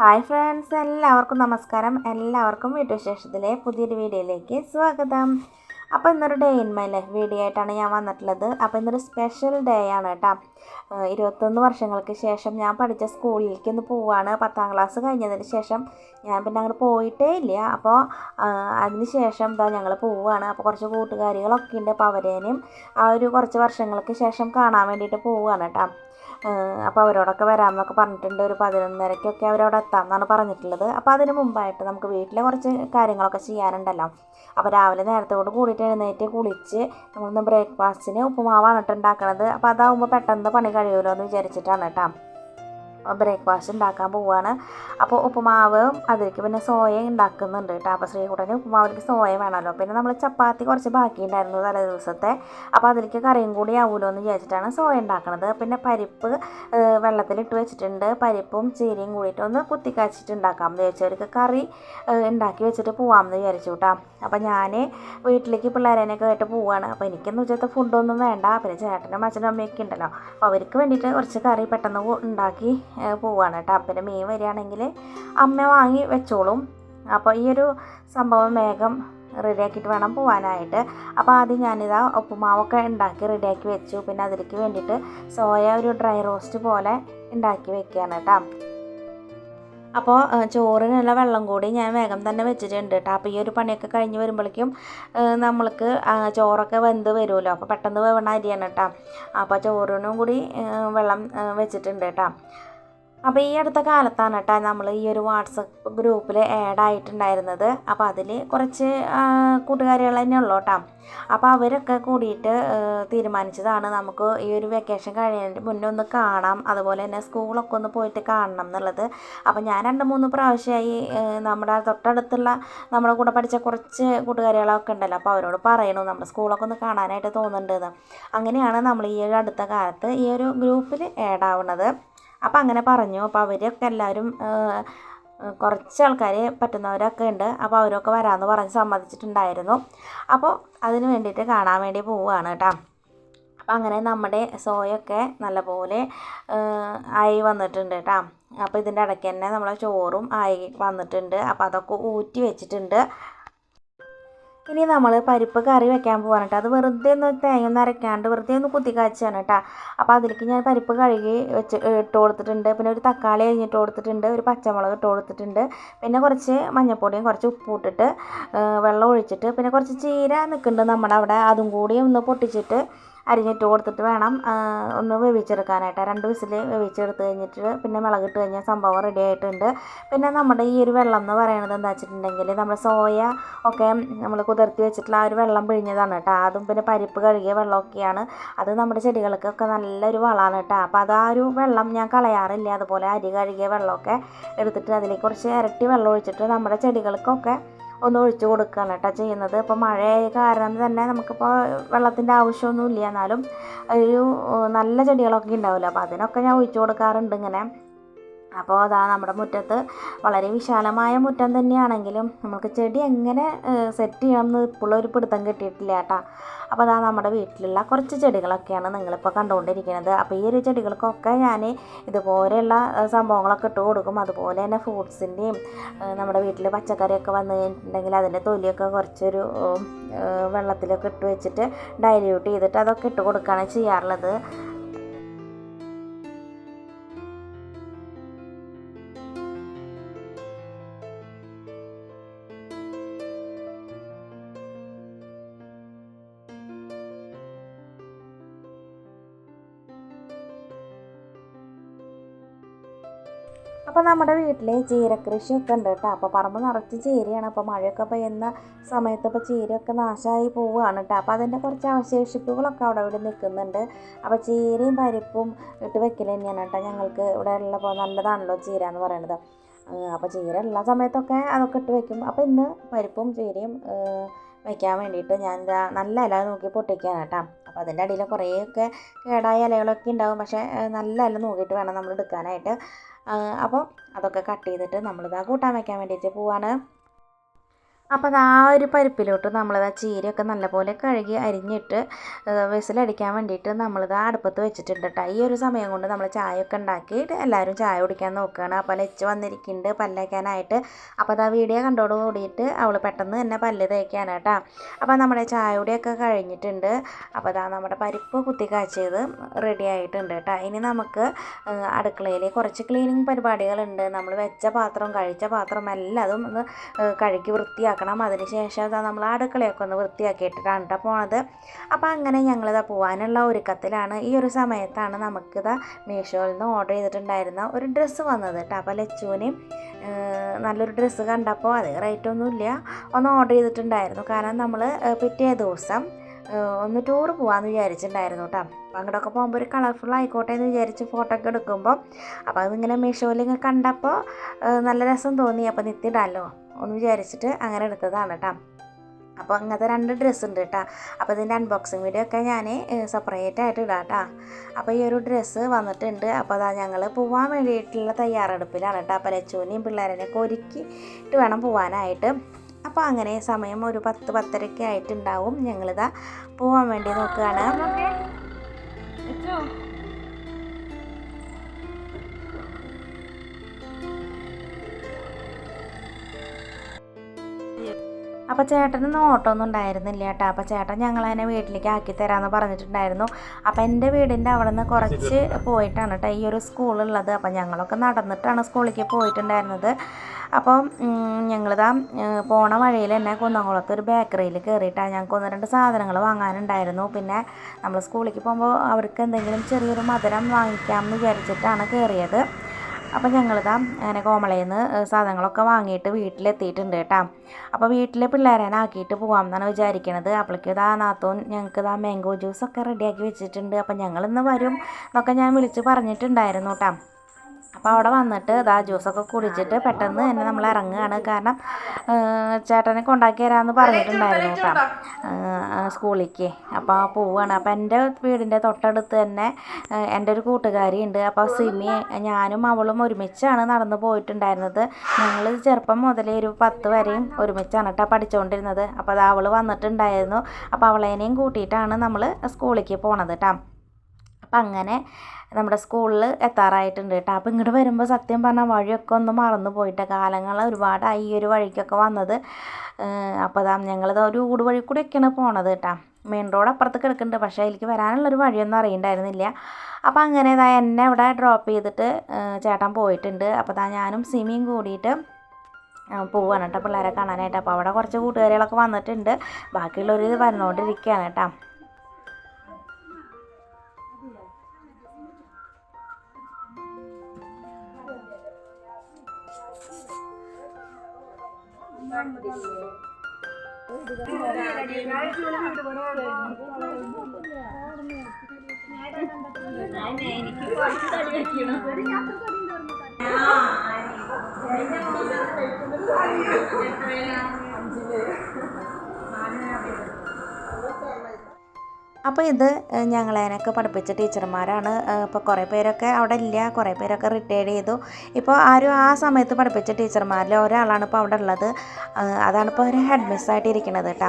Hi friends എല്ലാവർക്കും നമസ്കാരം. എല്ലാവർക്കും വീട്ടുവിശേഷത്തിലെ പുതിയൊരു വീഡിയോയിലേക്ക് സ്വാഗതം. അപ്പോൾ ഇന്നൊരു day in my life video ആയിട്ടാണ് ഞാൻ വന്നിട്ടുള്ളത്. അപ്പോൾ ഇന്നൊരു സ്പെഷ്യൽ ഡേ ആണ് കേട്ടോ. ഇരുപത്തൊന്ന് വർഷങ്ങൾക്ക് ശേഷം ഞാൻ പഠിച്ച സ്കൂളിലേക്ക് ഒന്ന് പോവാണ്. പത്താം ക്ലാസ് കഴിഞ്ഞതിന് ശേഷം ഞാൻ പിന്നെ അങ്ങോട്ട് പോയിട്ടേ ഇല്ല. അപ്പോൾ അതിന് ശേഷം എന്താ ഞങ്ങൾ പോവുകയാണ് അപ്പോൾ കുറച്ച് കൂട്ടുകാരികളൊക്കെ ഉണ്ട് അപ്പോൾ അവരേനും ആ ഒരു കുറച്ച് വർഷങ്ങൾക്ക് ശേഷം കാണാൻ വേണ്ടിയിട്ട് പോവുകയാണ് കേട്ടോ. അപ്പോൾ അവരോടൊക്കെ വരാമെന്നൊക്കെ പറഞ്ഞിട്ടുണ്ട്. ഒരു പതിനൊന്നരയ്ക്കൊക്കെ അവരവിടെ എത്താം എന്നാണ് പറഞ്ഞിട്ടുള്ളത്. അപ്പോൾ അതിന് മുമ്പായിട്ട് നമുക്ക് വീട്ടിലെ കുറച്ച് കാര്യങ്ങളൊക്കെ ചെയ്യാനുണ്ടല്ലോ. അപ്പോൾ രാവിലെ നേരത്തോട് കൂടിയിട്ട് എഴുന്നേറ്റ് കുളിച്ച് നമ്മളിന്ന് ബ്രേക്ക്ഫാസ്റ്റിന് ഉപ്പുമാവാണ് കേട്ടോ ഉണ്ടാക്കണത്. അപ്പോൾ അതാവുമ്പോൾ പെട്ടെന്ന് പണി കഴിയുമല്ലോ എന്ന് വിചാരിച്ചിട്ടാണ് കേട്ടോ. ബ്രേക്ക്ഫാസ്റ്റ് ഉണ്ടാക്കാൻ പോവുകയാണ് അപ്പോൾ ഉപ്പുമാവ് അതിലേക്ക് പിന്നെ സോയ ഉണ്ടാക്കുന്നുണ്ട് കേട്ടോ അപ്പോൾ ശ്രീകുട്ടന് ഉപ്പുമാവിലേക്ക് സോയ വേണമല്ലോ. പിന്നെ നമ്മൾ ചപ്പാത്തി കുറച്ച് ബാക്കി ഉണ്ടായിരുന്നു തലേ ദിവസത്തെ. അപ്പോൾ അതിലേക്ക് കറിയും കൂടി ആവുമല്ലോ എന്ന് വിചാരിച്ചിട്ടാണ് സോയ ഉണ്ടാക്കുന്നത് പിന്നെ പരിപ്പ് വെള്ളത്തിലിട്ട് വെച്ചിട്ടുണ്ട്. പരിപ്പും ചീരയും കൂടിയിട്ട് ഒന്ന് കുത്തിക്കാച്ചിട്ട് ഉണ്ടാക്കാം എന്ന് വിചാരിച്ചവർക്ക് കറി ഉണ്ടാക്കി വെച്ചിട്ട് പോവാമെന്ന് വിചാരിച്ചു കേട്ടോ അപ്പോൾ ഞാൻ വീട്ടിലേക്ക് പിള്ളേരേനൊക്കെ ആയിട്ട് പോവുകയാണ് അപ്പോൾ എനിക്കൊന്നും ഉച്ചത്തെ ഫുഡൊന്നും വേണ്ട. പിന്നെ ചേട്ടനും അച്ഛനും അമ്മയൊക്കെ ഉണ്ടല്ലോ. അപ്പോൾ അവർക്ക് വേണ്ടിയിട്ട് കുറച്ച് കറി പെട്ടെന്ന് ഉണ്ടാക്കി പോവുകയാണ് കേട്ടോ. പിന്നെ മീൻ വരികയാണെങ്കിൽ അമ്മ വാങ്ങി വെച്ചോളും. അപ്പോൾ ഈ ഒരു സംഭവം വേഗം റെഡിയാക്കിയിട്ട് വേണം പോകാനായിട്ട് അപ്പോൾ ആദ്യം ഞാനിതാ ഉപ്പുമാവൊക്കെ ഉണ്ടാക്കി റെഡിയാക്കി വെച്ചു. പിന്നെ അതിലേക്ക് വേണ്ടിയിട്ട് സോയ ഒരു ഡ്രൈ റോസ്റ്റ് പോലെ ഉണ്ടാക്കി വെക്കുകയാണ് കേട്ടോ. അപ്പോൾ ചോറിനുള്ള വെള്ളം കൂടി ഞാൻ വേഗം തന്നെ വെച്ചിട്ടുണ്ട് കേട്ടോ. അപ്പോൾ ഈ ഒരു പണിയൊക്കെ കഴിഞ്ഞ് വരുമ്പോഴേക്കും നമ്മൾക്ക് ചോറൊക്കെ വെന്ത് വരുമല്ലോ. അപ്പോൾ പെട്ടെന്ന് വേവണ അരിയാണ് കേട്ടോ. അപ്പോൾ ചോറിനും കൂടി വെള്ളം വെച്ചിട്ടുണ്ട് കേട്ടോ. അപ്പോൾ ഈ അടുത്ത കാലത്താണ് കേട്ടോ നമ്മൾ ഈ ഒരു വാട്സപ്പ് ഗ്രൂപ്പിൽ ആഡ് ആയിട്ടുണ്ടായിരുന്നത്. അപ്പോൾ അതിൽ കുറച്ച് കൂട്ടുകാരികൾ തന്നെ ഉള്ളൂ കേട്ടോ. അപ്പോൾ അവരൊക്കെ കൂടിയിട്ട് തീരുമാനിച്ചതാണ് നമുക്ക് ഈ ഒരു വെക്കേഷൻ കഴിയുന്നതിന് മുന്നേ ഒന്ന് കാണാം. അതുപോലെ തന്നെ സ്കൂളൊക്കെ ഒന്ന് പോയിട്ട് കാണണം എന്നുള്ളത്. അപ്പോൾ ഞാൻ രണ്ട് മൂന്ന് പ്രാവശ്യമായി നമ്മുടെ തൊട്ടടുത്തുള്ള നമ്മുടെ കൂടെ പഠിച്ച കുറച്ച് കൂട്ടുകാരികളൊക്കെ ഉണ്ടല്ലോ. അപ്പോൾ അവരോട് പറയണു നമ്മുടെ സ്കൂളൊക്കെ ഒന്ന് കാണാനായിട്ട് തോന്നുന്നുണ്ടെന്ന്. അങ്ങനെയാണ് നമ്മൾ ഈ ഒരു അടുത്ത കാലത്ത് ഈ ഒരു ഗ്രൂപ്പിൽ ആഡ് ആവുന്നത് അപ്പോൾ അങ്ങനെ പറഞ്ഞു. അപ്പോൾ അവരൊക്കെ എല്ലാവരും കുറച്ച് ആൾക്കാർ പറ്റുന്നവരൊക്കെ ഉണ്ട്. അപ്പോൾ അവരൊക്കെ വരാമെന്ന് പറഞ്ഞ് സമ്മതിച്ചിട്ടുണ്ടായിരുന്നു. അപ്പോൾ അതിന് വേണ്ടിയിട്ട് കാണാൻ വേണ്ടി പോവുകയാണ് കേട്ടോ. അപ്പോൾ അങ്ങനെ നമ്മുടെ സോയൊക്കെ നല്ലപോലെ ആയി വന്നിട്ടുണ്ട് കേട്ടോ. അപ്പോൾ ഇതിന്റെ ഇടയ്ക്ക് തന്നെ നമ്മളെ ചോറും ആയി വന്നിട്ടുണ്ട്. അപ്പോൾ അതൊക്കെ ഊറ്റി വെച്ചിട്ടുണ്ട്. ഇനി നമ്മൾ പരിപ്പ് കറി വെക്കാൻ പോവാണ് കേട്ടോ അത് വെറുതെ ഒന്ന് തേങ്ങ ഒന്ന് അരയ്ക്കാണ്ട് വെറുതെ ഒന്ന് കുത്തി കാച്ചാണ് കേട്ടോ അപ്പോൾ അതിലേക്ക് ഞാൻ പരിപ്പ് കഴുകി വെച്ച് ഇട്ട് കൊടുത്തിട്ടുണ്ട്. പിന്നെ ഒരു തക്കാളി അരിഞ്ഞിട്ട് കൊടുത്തിട്ടുണ്ട്. ഒരു പച്ചമുളക് ഇട്ട് കൊടുത്തിട്ടുണ്ട്. പിന്നെ കുറച്ച് മഞ്ഞൾപ്പൊടിയും കുറച്ച് ഉപ്പ് ഇട്ടിട്ട് വെള്ളം ഒഴിച്ചിട്ട് പിന്നെ കുറച്ച് ചീര നിൽക്കുന്നുണ്ട് നമ്മുടെ അവിടെ. അതും കൂടി ഒന്ന് പൊട്ടിച്ചിട്ട് അരിഞ്ഞിട്ട് കൊടുത്തിട്ട് വേണം ഒന്ന് വേവിച്ചെടുക്കാനായിട്ട്. രണ്ട് വിസിൽ വേവിച്ചെടുത്ത് കഴിഞ്ഞിട്ട് പിന്നെ മുളകിട്ട് കഴിഞ്ഞാൽ സംഭവം റെഡി ആയിട്ടുണ്ട്. പിന്നെ നമ്മുടെ ഈ ഒരു വെള്ളം എന്ന് പറയുന്നത് എന്താ വെച്ചിട്ടുണ്ടെങ്കിൽ നമ്മൾ സോയ ഒക്കെ നമ്മൾ കുതിർത്തി വെച്ചിട്ടുള്ള ആ ഒരു വെള്ളം പിഴിഞ്ഞതാണ് കേട്ടോ. അതും പിന്നെ പരിപ്പ് കഴുകിയ വെള്ളമൊക്കെയാണ്. അത് നമ്മുടെ ചെടികൾക്കൊക്കെ നല്ലൊരു വളമാണ് കേട്ടോ. അപ്പോൾ അത് ആ ഒരു വെള്ളം ഞാൻ കളയാറില്ല. അതുപോലെ അരി കഴുകിയ വെള്ളമൊക്കെ എടുത്തിട്ട് അതിലേക്ക് കുറച്ച് ഇരട്ടി വെള്ളം ഒഴിച്ചിട്ട് നമ്മുടെ ചെടികൾക്കൊക്കെ ഒന്ന് ഒഴിച്ചു കൊടുക്കുകയാണ് കേട്ടോ ചെയ്യുന്നത്. ഇപ്പോൾ മഴ കാരണം തന്നെ നമുക്കിപ്പോൾ വെള്ളത്തിന്റെ ആവശ്യമൊന്നുമില്ല എന്നാലും ഒരു നല്ല ചെടികളൊക്കെ ഉണ്ടാവില്ല? അപ്പോൾ അതിനൊക്കെ ഞാൻ ഒഴിച്ചു കൊടുക്കാറുണ്ട് ഇങ്ങനെ. അപ്പോൾ അതാ നമ്മുടെ മുറ്റത്ത് വളരെ വിശാലമായ മുറ്റം തന്നെയാണെങ്കിലും നമുക്ക് ചെടി എങ്ങനെ സെറ്റ് ചെയ്യണം എന്ന് ഇപ്പോഴും ഒരു പിടുത്തം കിട്ടിയിട്ടില്ല കേട്ടോ. അപ്പോൾ അതാ നമ്മുടെ വീട്ടിലുള്ള കുറച്ച് ചെടികളൊക്കെയാണ് നിങ്ങളിപ്പോൾ കണ്ടുകൊണ്ടിരിക്കുന്നത്. അപ്പോൾ ഈ ഒരു ചെടികൾക്കൊക്കെ ഞാൻ ഇതുപോലെയുള്ള സംഭവങ്ങളൊക്കെ ഇട്ട് കൊടുക്കും. അതുപോലെ തന്നെ ഫ്രൂട്ട്സിന്റെയും നമ്മുടെ വീട്ടിൽ പച്ചക്കറിയൊക്കെ വന്നു കഴിഞ്ഞിട്ടുണ്ടെങ്കിൽ അതിന്റെ തൊലിയൊക്കെ കുറച്ചൊരു വെള്ളത്തിലൊക്കെ ഇട്ട് വെച്ചിട്ട് ഡൈല്യൂട്ട് ചെയ്തിട്ട് അതൊക്കെ ഇട്ട് കൊടുക്കുകയാണ് ചെയ്യാറുള്ളത്. അപ്പോൾ നമ്മുടെ വീട്ടിൽ ചീരക്കൃഷിയൊക്കെ ഉണ്ട് കേട്ടോ. അപ്പോൾ പറമ്പ് നിറച്ച് ചീരയാണ്. അപ്പോൾ മഴയൊക്കെ പെയ്യുന്ന സമയത്ത് ഇപ്പോൾ ചീരയൊക്കെ നാശമായി പോവുകയാണ് കേട്ടോ. അപ്പോൾ അതിന്റെ കുറച്ച് അവശേഷിപ്പുകളൊക്കെ അവിടെ ഇവിടെ നിൽക്കുന്നുണ്ട്. അപ്പോൾ ചീരയും പരിപ്പും ഇട്ട് വെക്കൽ തന്നെയാണ് കേട്ടോ ഞങ്ങൾക്ക് ഇവിടെ ഉള്ളപ്പോൾ നല്ലതാണല്ലോ ചീര എന്ന് പറയുന്നത് അപ്പോൾ ചീര ഉള്ള സമയത്തൊക്കെ അതൊക്കെ ഇട്ട് വെക്കും. അപ്പോൾ ഇന്ന് പരിപ്പും ചീരയും ഏഹ്, വെക്കാൻ വേണ്ടിയിട്ട് ഞാൻ എന്താ നല്ല ഇല നോക്കി പൊട്ടിക്കുകയാണ് കേട്ടോ. അപ്പോൾ അതിന്റെ അടിയിൽ കുറേയൊക്കെ കേടായ ഇലകളൊക്കെ ഉണ്ടാവും. പക്ഷേ നല്ല ഇല നോക്കിയിട്ട് വേണം നമ്മൾ എടുക്കാനായിട്ട്. അപ്പോൾ അതൊക്കെ കട്ട് ചെയ്തിട്ട് നമ്മളിതാ കൂട്ടാൻ വയ്ക്കാൻ വേണ്ടിയിട്ട് പോവാണ്. അപ്പോൾ ആ ഒരു പരിപ്പിലോട്ട് നമ്മളത് ആ ചീരയൊക്കെ നല്ലപോലെ കഴുകി അരിഞ്ഞിട്ട് വിസിലടിക്കാൻ വേണ്ടിയിട്ട് നമ്മളിത് അടുപ്പത്ത് വെച്ചിട്ടുണ്ട് കേട്ടോ ഈ ഒരു സമയം കൊണ്ട് നമ്മൾ ചായയൊക്കെ ഉണ്ടാക്കിയിട്ട് എല്ലാവരും ചായ കുടിക്കാൻ നോക്കുകയാണ് അപ്പോൾ ലച്ച് വന്നിരിക്കുന്നുണ്ട് പല്ലേക്കാനായിട്ട് അപ്പോൾ അത് ആ വീഡിയോ കണ്ടോട് കൂടിയിട്ട് അവൾ പെട്ടെന്ന് തന്നെ പല്ല് തേക്കാനാണ് കേട്ടോ അപ്പോൾ നമ്മുടെ ചായ കുടിയൊക്കെ കഴിഞ്ഞിട്ടുണ്ട്. അപ്പോൾ അതാ നമ്മുടെ പരിപ്പ് കുത്തി കാച്ചത് റെഡി ആയിട്ടുണ്ട് കേട്ടോ ഇനി നമുക്ക് അടുക്കളയിൽ കുറച്ച് ക്ലീനിങ് പരിപാടികളുണ്ട്. നമ്മൾ വെച്ച പാത്രം കഴിച്ച പാത്രം എല്ലാതും ഒന്ന് കഴുകി വൃത്തിയാക്കണം അതിന് ശേഷം അതാ നമ്മൾ അടുക്കളയൊക്കെ ഒന്ന് വൃത്തിയാക്കിയിട്ടാണ് കേട്ടോ പോണത്. അപ്പോൾ അങ്ങനെ ഞങ്ങളിതാ പോകാനുള്ള ഒരുക്കത്തിലാണ്. ഈ ഒരു സമയത്താണ് നമുക്കിതാ മീഷോയിൽ നിന്ന് ഓർഡർ ചെയ്തിട്ടുണ്ടായിരുന്ന ഒരു ഡ്രസ്സ് വന്നത് കേട്ടോ അപ്പോൾ ലച്ചുവിന് നല്ലൊരു ഡ്രസ്സ് കണ്ടപ്പോൾ അത് റേറ്റൊന്നുമില്ല ഒന്ന് ഓർഡർ ചെയ്തിട്ടുണ്ടായിരുന്നു. കാരണം നമ്മൾ പിറ്റേ ദിവസം ഒന്ന് ടൂർ പോകാമെന്ന് വിചാരിച്ചിട്ടുണ്ടായിരുന്നു കേട്ടോ അപ്പം അങ്ങോട്ടൊക്കെ പോകുമ്പോൾ ഒരു കളർഫുൾ ആയിക്കോട്ടെ എന്ന് വിചാരിച്ച് ഫോട്ടോ ഒക്കെ എടുക്കുമ്പോൾ അപ്പോൾ അതിങ്ങനെ മീഷോയിൽ കണ്ടപ്പോൾ നല്ല രസം തോന്നി. അപ്പോൾ നിത്തിടാമല്ലോ എന്ന് വിചാരിച്ചിട്ട് അങ്ങനെ എടുത്തതാണ് കേട്ടോ അപ്പോൾ അങ്ങനത്തെ രണ്ട് ഡ്രസ്സ് ഉണ്ട് കേട്ടോ അപ്പോൾ ഇതിന്റെ അൺബോക്സിങ് വീഡിയോ ഒക്കെ ഞാൻ സെപ്പറേറ്റ് ആയിട്ട് ഇടാം കേട്ടോ അപ്പോൾ ഈ ഒരു ഡ്രസ്സ് വന്നിട്ടുണ്ട്. അപ്പോൾ അതാ ഞങ്ങൾ പോവാൻ വേണ്ടിയിട്ടുള്ള തയ്യാറെടുപ്പിലാണ് കേട്ടോ അപ്പോൾ ലച്ചുവിനെയും പിള്ളേരെയൊക്കെ ഒരുക്കിയിട്ട് വേണം പോവാനായിട്ട്. അപ്പോൾ അങ്ങനെ സമയം ഒരു പത്ത് പത്തരയ്ക്ക് ആയിട്ടുണ്ടാവും. ഞങ്ങളിതാ പോവാൻ വേണ്ടി നോക്കുകയാണ് അപ്പോൾ ചേട്ടനൊന്നും ഓട്ടോ ഒന്നും ഉണ്ടായിരുന്നില്ല കേട്ടോ. അപ്പോൾ ചേട്ടൻ ഞങ്ങളതിനെ വീട്ടിലേക്ക് ആക്കി തരാമെന്ന് പറഞ്ഞിട്ടുണ്ടായിരുന്നു. അപ്പോൾ എന്റെ വീടിന്റെ അവിടെ നിന്ന് കുറച്ച് പോയിട്ടാണ് കേട്ടോ ഈ ഒരു സ്കൂളുള്ളത് അപ്പോൾ ഞങ്ങളൊക്കെ നടന്നിട്ടാണ് സ്കൂളിലേക്ക് പോയിട്ടുണ്ടായിരുന്നത്. അപ്പോൾ ഞങ്ങളിതാ പോണ വഴിയിൽ തന്നെ കുന്നംകുളത്ത് ഒരു ബേക്കറിയിൽ കയറിയിട്ടാണ് ഞങ്ങൾക്ക് ഒന്ന് രണ്ട് സാധനങ്ങൾ വാങ്ങാനുണ്ടായിരുന്നു. പിന്നെ നമ്മൾ സ്കൂളിലേക്ക് പോകുമ്പോൾ അവർക്ക് എന്തെങ്കിലും ചെറിയൊരു മധുരം വാങ്ങിക്കാമെന്ന് വിചാരിച്ചിട്ടാണ് കയറിയത്. അപ്പോൾ ഞങ്ങളിതാ അങ്ങനെ കോമളയിൽ നിന്ന് സാധനങ്ങളൊക്കെ വാങ്ങിയിട്ട് വീട്ടിലെത്തിയിട്ടുണ്ട് കേട്ടോ. അപ്പോൾ വീട്ടിലെ പിള്ളേരനെ ആക്കിയിട്ട് പോകാമെന്നാണ് വിചാരിക്കണത്. അപ്പോഴേക്കും ഇതാ നാത്തോൻ ഞങ്ങൾക്ക് ഇതാ മാംഗോ ജ്യൂസൊക്കെ റെഡിയാക്കി വെച്ചിട്ടുണ്ട്. അപ്പോൾ ഞങ്ങളിന്ന് വരും എന്നൊക്കെ ഞാൻ വിളിച്ച് പറഞ്ഞിട്ടുണ്ടായിരുന്നു കേട്ടോ. അപ്പോൾ അവിടെ വന്നിട്ട് ഇതാ ജ്യൂസൊക്കെ കുടിച്ചിട്ട് പെട്ടെന്ന് തന്നെ നമ്മൾ ഇറങ്ങുകയാണ്. കാരണം ചേട്ടനെ കൊണ്ടാക്കി തരാമെന്ന് പറഞ്ഞിട്ടുണ്ടായിരുന്നു കേട്ടോ. സ്കൂളിലേക്ക്. അപ്പോൾ പോവുകയാണ് അപ്പോൾ എന്റെ വീടിന്റെ തൊട്ടടുത്ത് തന്നെ എന്റെ ഒരു കൂട്ടുകാരി ഉണ്ട്. അപ്പോൾ സിമി ഞാനും അവളും ഒരുമിച്ചാണ് നടന്നു പോയിട്ടുണ്ടായിരുന്നത്. ഞങ്ങൾ ചെറുപ്പം മുതലേ ഒരു പത്ത് വരെയും ഒരുമിച്ചാണ് കേട്ടോ പഠിച്ചുകൊണ്ടിരുന്നത് അപ്പോൾ അത് അവൾ വന്നിട്ടുണ്ടായിരുന്നു. അപ്പോൾ അവളേനെയും കൂട്ടിയിട്ടാണ് നമ്മൾ സ്കൂളിലേക്ക് പോണത് കേട്ടോ. അപ്പം അങ്ങനെ നമ്മുടെ സ്കൂളിൽ എത്താറായിട്ടുണ്ട് കേട്ടോ. അപ്പോൾ ഇങ്ങോട്ട് വരുമ്പോൾ സത്യം പറഞ്ഞാൽ വഴിയൊക്കെ ഒന്ന് മറന്നു പോയിട്ട്. കാലങ്ങൾ ഒരുപാടായി ഈ ഒരു വഴിക്കൊക്കെ വന്നത്. അപ്പോൾ അതാ ഞങ്ങളിത് ഒരു ഊട് വഴി കൂടെയൊക്കെയാണ് പോണത് കേട്ടോ. മെയിൻ റോഡ് അപ്പുറത്ത് കിടക്കുന്നുണ്ട് പക്ഷേ എനിക്ക് വരാനുള്ളൊരു വഴിയൊന്നും അറിയണ്ടായിരുന്നില്ല. അപ്പോൾ അങ്ങനെ ഇതാ എന്നെ ഇവിടെ ഡ്രോപ്പ് ചെയ്തിട്ട് ചേട്ടൻ പോയിട്ടുണ്ട്. അപ്പോൾ ഇതാ ഞാനും സിമിയും കൂടിയിട്ട് പോവാണ് കേട്ടോ പിള്ളേരെ കാണാനായിട്ട്. അപ്പോൾ അവിടെ കുറച്ച് കൂട്ടുകാരികളൊക്കെ വന്നിട്ടുണ്ട്. ബാക്കിയുള്ളവർ വന്നുകൊണ്ടിരിക്കുകയാണ് കേട്ടോ. എനിക്ക് പുറത്തടി വെക്കണം അപ്പോൾ ഇത് ഞങ്ങളതിനൊക്കെ പഠിപ്പിച്ച ടീച്ചർമാരാണ്. ഇപ്പോൾ കുറേ പേരൊക്കെ അവിടെ ഇല്ല. കുറേ പേരൊക്കെ റിട്ടയർ ചെയ്തു. ഇപ്പോൾ ആരും ആ സമയത്ത് പഠിപ്പിച്ച ടീച്ചർമാരിൽ ഒരാളാണ് ഇപ്പോൾ അവിടെ ഉള്ളത്. അതാണ് ഇപ്പോൾ ഒരു ഹെഡ് മിസ്സായിട്ട് ഇരിക്കുന്നത് കേട്ടോ.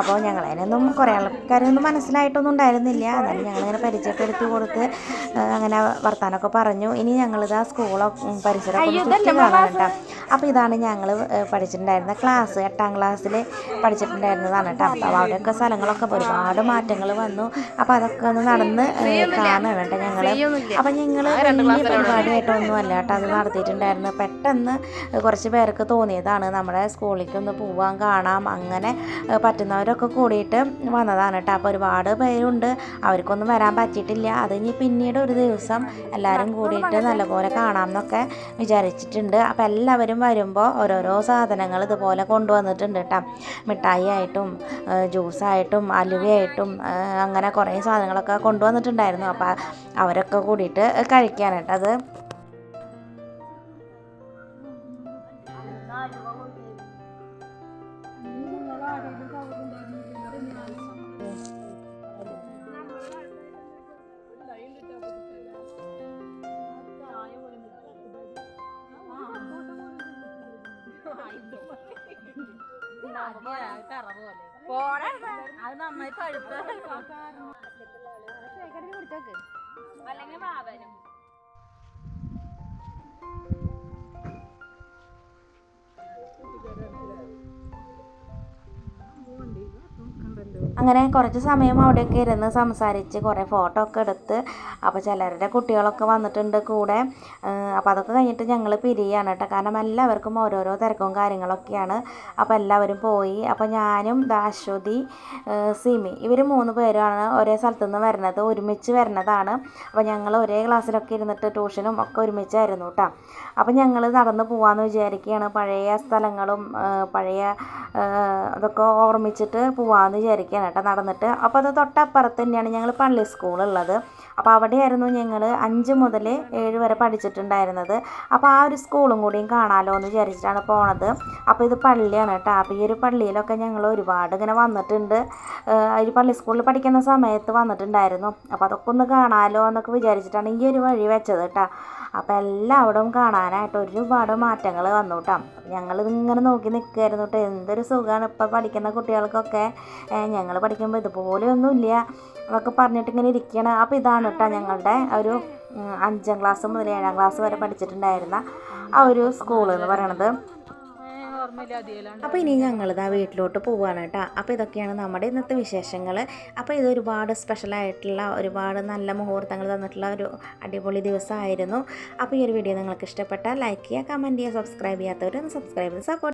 അപ്പോൾ ഞങ്ങളതിനൊന്നും കുറേ ആൾക്കാരൊന്നും മനസ്സിലായിട്ടൊന്നും ഉണ്ടായിരുന്നില്ല. എന്നാലും ഞങ്ങളിങ്ങനെ പരിചയപ്പെടുത്തി കൊടുത്ത് അങ്ങനെ വർത്താനമൊക്കെ പറഞ്ഞു. ഇനി ഞങ്ങളിത് ആ സ്കൂളോ പരിസരമൊക്കെ ചുറ്റി കേട്ടോ. അപ്പോൾ ഇതാണ് ഞങ്ങൾ പഠിച്ചിട്ടുണ്ടായിരുന്ന ക്ലാസ് എട്ടാം ക്ലാസ്സിൽ പഠിച്ചിട്ടുണ്ടായിരുന്നതാണ് കേട്ടോ. അപ്പോൾ അവിടെയൊക്കെ സ്ഥലങ്ങളൊക്കെ ഒരുപാട് മാറ്റങ്ങൾ വന്നു. അപ്പോൾ അതൊക്കെ ഒന്ന് നടന്ന് കാണുകയാണ് കേട്ടോ ഞങ്ങൾ അപ്പോൾ ഞങ്ങൾ വലിയ പരിപാടിയായിട്ടൊന്നും അല്ല കേട്ടോ. അത് നടത്തിയിട്ടുണ്ടായിരുന്നു. പെട്ടെന്ന് കുറച്ച് പേർക്ക് തോന്നിയതാണ്. നമ്മുടെ സ്കൂളിലേക്ക് ഒന്ന് പോവാൻ കാണാം അങ്ങനെ പറ്റുന്നവരൊക്കെ കൂടിയിട്ട് വന്നതാണ് കേട്ടോ. അപ്പോൾ ഒരുപാട് പേരുണ്ട്. അവർക്കൊന്നും വരാൻ പറ്റിയിട്ടില്ല. അത് ഇനി പിന്നീട് ഒരു ദിവസം എല്ലാവരും കൂടിയിട്ട് നല്ലപോലെ കാണാം എന്നൊക്കെ വിചാരിച്ചിട്ടുണ്ട്. അപ്പോൾ എല്ലാവരും വരുമ്പോൾ ഓരോരോ സാധനങ്ങൾ ഇതുപോലെ കൊണ്ടുവന്നിട്ടുണ്ട് കേട്ടോ. മിഠായി ആയിട്ടും ജ്യൂസായിട്ടും അലുവയായിട്ടും അങ്ങനെ കുറേ സാധനങ്ങളൊക്കെ കൊണ്ടുവന്നിട്ടുണ്ടായിരുന്നു. അപ്പോൾ അവരൊക്കെ കൂടിയിട്ട് കഴിക്കാനായിട്ട്. അത് പോലെ. അത് നന്നായി പഴുത്ത അല്ലെങ്കിൽ മാവനും അങ്ങനെ കുറച്ച് സമയം അവിടെയൊക്കെ ഇരുന്ന് സംസാരിച്ച് കുറേ ഫോട്ടോ ഒക്കെ എടുത്ത്. അപ്പോൾ ചിലരുടെ കുട്ടികളൊക്കെ വന്നിട്ടുണ്ട് കൂടെ. അപ്പോൾ അതൊക്കെ കഴിഞ്ഞിട്ട് ഞങ്ങൾ പിരിയാണ് കേട്ടോ. കാരണം എല്ലാവർക്കും ഓരോരോ തിരക്കും കാര്യങ്ങളൊക്കെയാണ്. അപ്പോൾ എല്ലാവരും പോയി. അപ്പോൾ ഞാനും ദാശ്വതി സിമി ഇവർ മൂന്ന് പേരാണ് ഒരേ സ്ഥലത്തു നിന്ന് വരുന്നത്. ഒരുമിച്ച് വരുന്നതാണ്. അപ്പോൾ ഞങ്ങൾ ഒരേ ക്ലാസ്സിലൊക്കെ ഇരുന്നിട്ട് ട്യൂഷനും ഒക്കെ ഒരുമിച്ചായിരുന്നു കേട്ടോ. അപ്പോൾ ഞങ്ങൾ നടന്ന് പോകാമെന്ന് വിചാരിക്കുകയാണ് പഴയ സ്ഥലങ്ങളും പഴയ അതൊക്കെ ഓർമ്മിച്ചിട്ട് പോകാമെന്ന് വിചാരിക്കുകയാണ് കേട്ടോ നടന്നിട്ട്. അപ്പോൾ അത് തൊട്ടപ്പുറത്ത് തന്നെയാണ് ഞങ്ങൾ പള്ളി സ്കൂളുള്ളത് അപ്പോൾ അവിടെയായിരുന്നു ഞങ്ങൾ അഞ്ച് മുതൽ ഏഴ് വരെ പഠിച്ചിട്ടുണ്ടായിരുന്നത്. അപ്പോൾ ആ ഒരു സ്കൂളും കൂടിയും കാണാമല്ലോ എന്ന് വിചാരിച്ചിട്ടാണ് പോണത്. അപ്പോൾ ഇത് പള്ളിയാണ് കേട്ടോ. അപ്പോൾ ഈ ഒരു പള്ളിയിലൊക്കെ ഞങ്ങൾ ഒരുപാട് ഇങ്ങനെ വന്നിട്ടുണ്ട്. ഒരു പള്ളി സ്കൂളിൽ പഠിക്കുന്ന സമയത്ത് വന്നിട്ടുണ്ടായിരുന്നു. അപ്പോൾ അതൊക്കെ ഒന്ന് കാണാമല്ലോ എന്നൊക്കെ വിചാരിച്ചിട്ടാണ് ഈ ഒരു വഴി വെച്ചത് കേട്ടോ. അപ്പോൾ എല്ലാവിടും കാണാനായിട്ട് ഒരുപാട് മാറ്റങ്ങൾ വന്നു കേട്ടോ. ഞങ്ങൾ ഇങ്ങനെ നോക്കി നിൽക്കുമായിരുന്നു കേട്ടോ. എന്തൊരു സുഖമാണ് ഇപ്പോൾ പഠിക്കുന്ന കുട്ടികൾക്കൊക്കെ. ഞങ്ങൾ പഠിക്കുമ്പോൾ ഇതുപോലെയൊന്നുമില്ല എന്നൊക്കെ പറഞ്ഞിട്ട് ഇങ്ങനെ ഇരിക്കുകയാണ്. അപ്പോൾ ഇതാണ് കേട്ടോ ഞങ്ങളുടെ ഒരു അഞ്ചാം ക്ലാസ് മുതൽ ഏഴാം ക്ലാസ് വരെ പഠിച്ചിട്ടുണ്ടായിരുന്ന ആ ഒരു സ്കൂൾ എന്ന് പറയണത്. അപ്പോൾ ഇനി ഞങ്ങളിതാ വീട്ടിലോട്ട് പോവുകയാണ് കേട്ടോ. അപ്പോൾ ഇതൊക്കെയാണ് നമ്മുടെ ഇന്നത്തെ വിശേഷങ്ങൾ അപ്പോൾ ഇത് ഒരുപാട് സ്പെഷ്യലായിട്ടുള്ള ഒരുപാട് നല്ല മുഹൂർത്തങ്ങൾ തന്നിട്ടുള്ള ഒരു അടിപൊളി ദിവസമായിരുന്നു. അപ്പോൾ ഈ ഒരു വീഡിയോ നിങ്ങൾക്ക് ഇഷ്ടപ്പെട്ടാൽ ലൈക്ക് ചെയ്യുക കമന്റ് ചെയ്യുക സബ്സ്ക്രൈബ് ചെയ്യാത്തവരൊന്ന് സബ്സ്ക്രൈബ് ചെയ്ത് സപ്പോർട്ട്